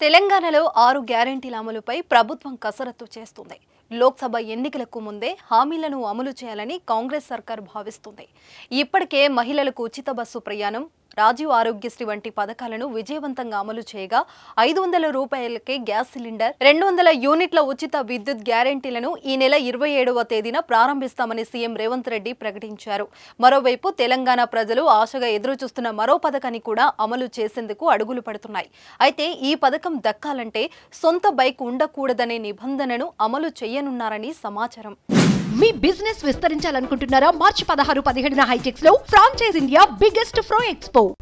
తెలంగాణలో ఆరు గ్యారంటీల అమలుపై ప్రభుత్వం కసరత్తు చేస్తుంది. లోక్సభ ఎన్నికలకు ముందే హామీలను అమలు చేయాలని కాంగ్రెస్ సర్కార్ భావిస్తుంది. ఇప్పటికే మహిళలకు ఉచిత బస్సు ప్రయాణం రాజీవ్ ఆరోగ్యశ్రీ వంటి పథకాలను విజయవంతంగా అమలు చేయగా ఐదు వందల రూపాయలకే గ్యాస్ సిలిండర్ రెండు వందల యూనిట్ల ఉచిత విద్యుత్ గ్యారంటీలను ఈ నెల ఇరవై ఏడవ తేదీన ప్రారంభిస్తామని సీఎం రేవంత్ రెడ్డి ప్రకటించారు. మరోవైపు తెలంగాణ ప్రజలు ఆశగా ఎదురుచూస్తున్న మరో పథకాన్ని కూడా అమలు చేసేందుకు అడుగులు పడుతున్నాయి. అయితే ఈ పథకం దక్కాలంటే సొంత బైక్ ఉండకూడదనే నిబంధనను అమలు చేయనున్నారని సమాచారం. మీ బిజినెస్ విస్తరించాలనుకుంటున్నారా? మార్చి పదహారు పదిహేడున హైటెక్స్లో ఫ్రాంచైజ్ ఇండియా బిగ్గెస్ట్ ఫ్రో ఎక్స్పో.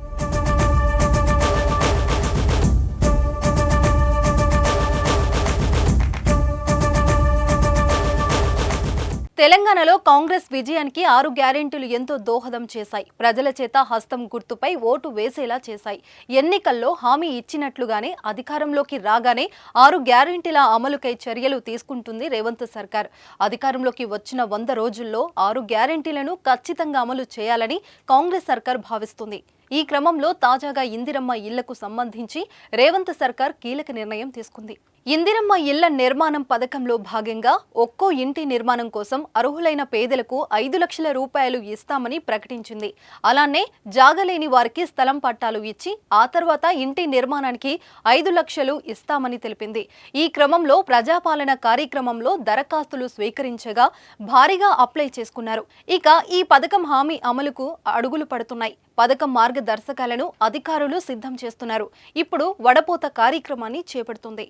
తెలంగాణలో కాంగ్రెస్ విజయానికి ఆరు గ్యారెంటీలు ఎంతో దోహదం చేశాయి. ప్రజల చేత హస్తం గుర్తుపై ఓటు వేసేలా చేశాయి. ఎన్నికల్లో హామీ ఇచ్చినట్లుగానే అధికారంలోకి రాగానే ఆరు గ్యారెంటీల అమలుకై చర్యలు తీసుకుంటుంది రేవంత్ సర్కార్. అధికారంలోకి వచ్చిన వంద రోజుల్లో ఆరు గ్యారెంటీలను ఖచ్చితంగా అమలు చేయాలని కాంగ్రెస్ సర్కార్ భావిస్తుంది. ఈ క్రమంలో తాజాగా ఇందిరమ్మ ఇళ్ళకు సంబంధించి రేవంత్ సర్కార్ కీలక నిర్ణయం తీసుకుంది. ఇందిరమ్మ ఇళ్ళ నిర్మాణం పథకంలో భాగంగా ఒక్కో ఇంటి నిర్మాణం కోసం అర్హులైన పేదలకు ఐదు లక్షల రూపాయలు ఇస్తామని ప్రకటించింది. అలానే జాగలేని వారికి స్థలం పట్టాలు ఇచ్చి ఆ తర్వాత ఇంటి నిర్మాణానికి ఐదు లక్షలు ఇస్తామని తెలిపింది. ఈ క్రమంలో ప్రజాపాలన కార్యక్రమంలో దరఖాస్తులు స్వీకరించగా భారీగా అప్లై చేసుకున్నారు. ఇక ఈ పథకం హామీ అమలుకు అడుగులు పడుతున్నాయి. పథకం మార్గదర్శకాలను అధికారులు సిద్ధం చేస్తున్నారు. ఇప్పుడు వడపోత కార్యక్రమాన్ని చేపడుతుంది.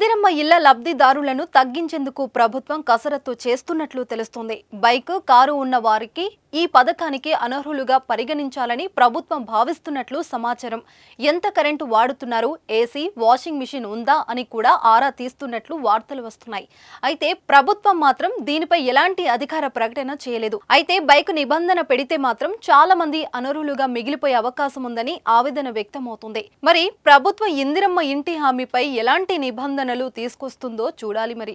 ఇందిరమ్మ ఇళ్ళ లబ్ధిదారులను తగ్గించేందుకు ప్రభుత్వం కసరత్తు చేస్తున్నట్లు తెలుస్తుంది. బైక్ కారు ఉన్న వారికి ఈ పథకానికి అనర్హులుగా పరిగణించాలని ప్రభుత్వం భావిస్తున్నట్లు సమాచారం. ఎంత కరెంటు వాడుతున్నారు? ఏసీ వాషింగ్ మిషన్ ఉందా అని కూడా ఆరా తీస్తున్నట్లు వార్తలు వస్తున్నాయి. అయితే ప్రభుత్వం మాత్రం దీనిపై ఎలాంటి అధికార ప్రకటన చేయలేదు. అయితే బైక్ నిబంధన పెడితే మాత్రం చాలా మంది అనర్హులుగా మిగిలిపోయే అవకాశం ఉందని ఆవేదన వ్యక్తమవుతుంది. మరి ప్రభుత్వ ఇందిరమ్మ ఇంటి హామీపై ఎలాంటి నిబంధన నిబంధనలు తీసుకొస్తుందో చూడాలి మరి.